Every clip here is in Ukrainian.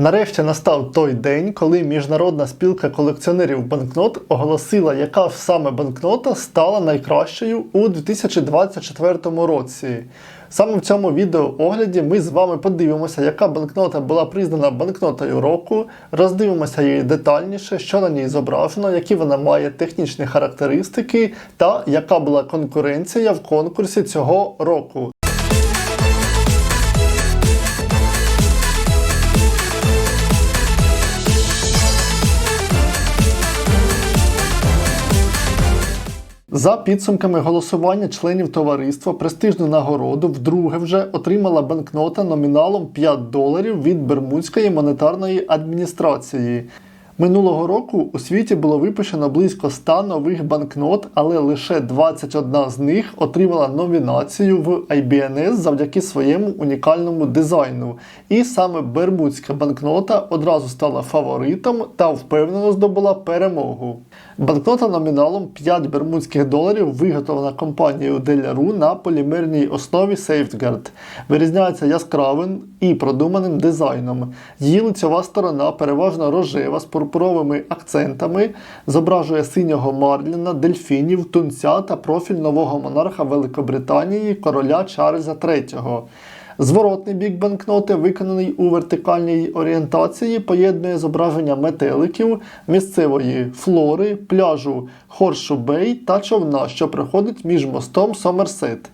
Нарешті настав той день, коли Міжнародна спілка колекціонерів банкнот оголосила, яка саме банкнота стала найкращою у 2024 році. Саме в цьому відеоогляді ми з вами подивимося, яка банкнота була признана банкнотою року, роздивимося її детальніше, що на ній зображено, які вона має технічні характеристики та яка була конкуренція в конкурсі цього року. За підсумками голосування членів товариства, престижну нагороду вдруге вже отримала банкнота номіналом 5 доларів від Бермудської монетарної адміністрації. Минулого року у світі було випущено близько 100 нових банкнот, але лише 21 з них отримала номінацію в IBNS завдяки своєму унікальному дизайну. І саме Бермудська банкнота одразу стала фаворитом та впевнено здобула перемогу. Банкнота номіналом 5 бермудських доларів виготовлена компанією Деляру на полімерній основі Safeguard. Вирізняється яскравим і продуманим дизайном. Її лицьова сторона переважно рожева з пурпуровими акцентами, зображує синього марліна, дельфінів, тунця та профіль нового монарха Великобританії короля Чарльза III. Зворотний бік банкноти, виконаний у вертикальній орієнтації, поєднує зображення метеликів, місцевої флори, пляжу Хоршу Бей та човна, що проходить між мостом Сомерсет.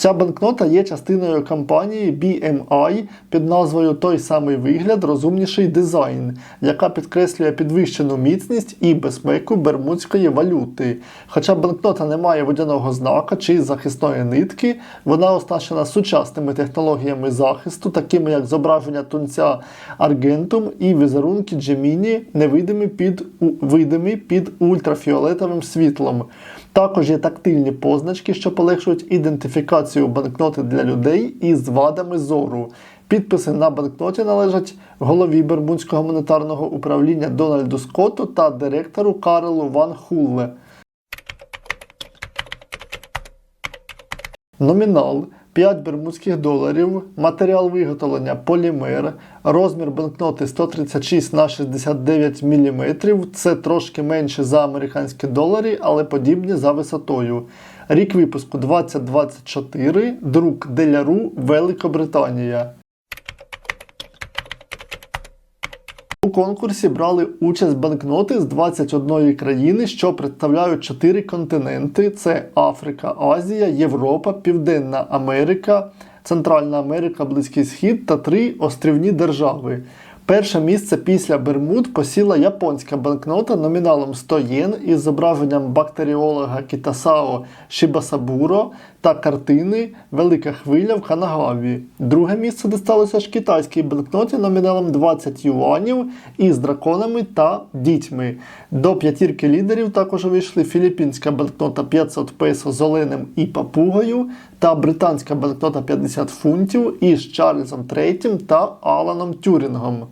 Ця банкнота є частиною кампанії BMI під назвою Той самий вигляд, розумніший дизайн, яка підкреслює підвищену міцність і безпеку бермудської валюти. Хоча банкнота не має водяного знака чи захисної нитки, вона оснащена сучасними технологіями захисту, такими як зображення тунця Аргентум і візерунки Gemini, невидимі під, видимі під ультрафіолетовим світлом. Також є тактильні позначки, що полегшують ідентифікацію банкноти для людей із вадами зору. Підписи на банкноті належать голові Бермудського монетарного управління Дональду Скотту та директору Карелу Ван Хулле. Номінал 5 бермудських доларів, матеріал виготовлення полімер, розмір банкноти 136 на 69 мм. Це трошки менше за американські долари, але подібні за висотою. Рік випуску 2024, друк Деляру, Великобританія. У конкурсі брали участь банкноти з 21 країни, що представляють 4 континенти: це Африка, Азія, Європа, Південна Америка, Центральна Америка, Близький Схід та три острівні держави. Перше місце після Бермуд посіла японська банкнота номіналом 100 єн із зображенням бактеріолога Кітасао Шибасабуро та картини Велика хвиля в Ханагаві. Друге місце дісталося ж китайській банкноті номіналом 20 юанів із драконами та дітьми. До п'ятірки лідерів також вийшли філіппінська банкнота 500 песо з оленем і папугою та британська банкнота 50 фунтів із Чарльзом III та Аланом Тюрінгом.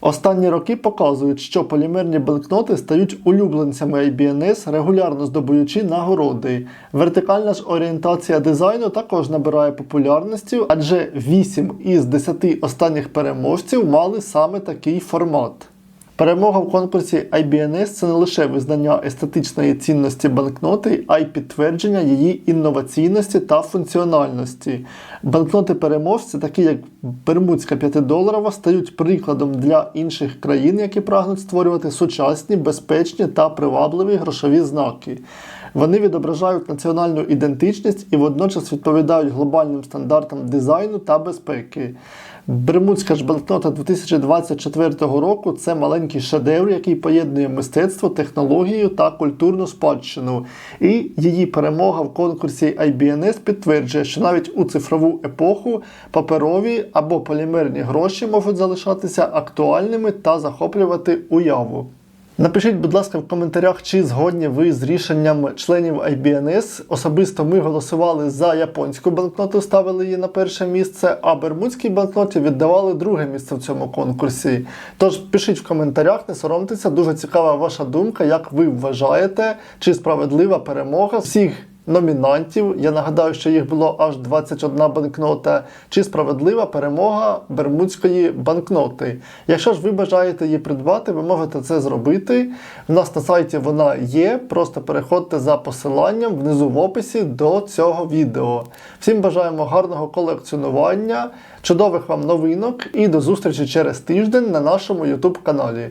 Останні роки показують, що полімерні банкноти стають улюбленцями IBNS, регулярно здобуючи нагороди. Вертикальна ж орієнтація дизайну також набирає популярності, адже 8 із 10 останніх переможців мали саме такий формат. Перемога в конкурсі IBNS це не лише визнання естетичної цінності банкноти, а й підтвердження її інноваційності та функціональності. Банкноти переможці, такі як Бермудська 5-доларова, стають прикладом для інших країн, які прагнуть створювати сучасні, безпечні та привабливі грошові знаки. Вони відображають національну ідентичність і водночас відповідають глобальним стандартам дизайну та безпеки. Бермудська ж банкнота 2024 року це маленький шедевр, який поєднує мистецтво, технологію та культурну спадщину. І її перемога в конкурсі IBNS підтверджує, що навіть у цифрову епоху паперові або полімерні гроші можуть залишатися актуальними та захоплювати уяву. Напишіть, будь ласка, в коментарях, чи згодні ви з рішенням членів IBNS. Особисто ми голосували за японську банкноту, ставили її на перше місце, а бермудській банкноті віддавали друге місце в цьому конкурсі. Тож пишіть в коментарях, не соромтеся, дуже цікава ваша думка, як ви вважаєте, чи справедлива перемога всіх номінантів. Я нагадаю, що їх було аж 21 банкнота. Чи справедлива перемога бермудської банкноти? Якщо ж ви бажаєте її придбати, ви можете це зробити. У нас на сайті вона є. Просто переходьте за посиланням внизу в описі до цього відео. Всім бажаємо гарного колекціонування, чудових вам новинок і до зустрічі через тиждень на нашому YouTube каналі.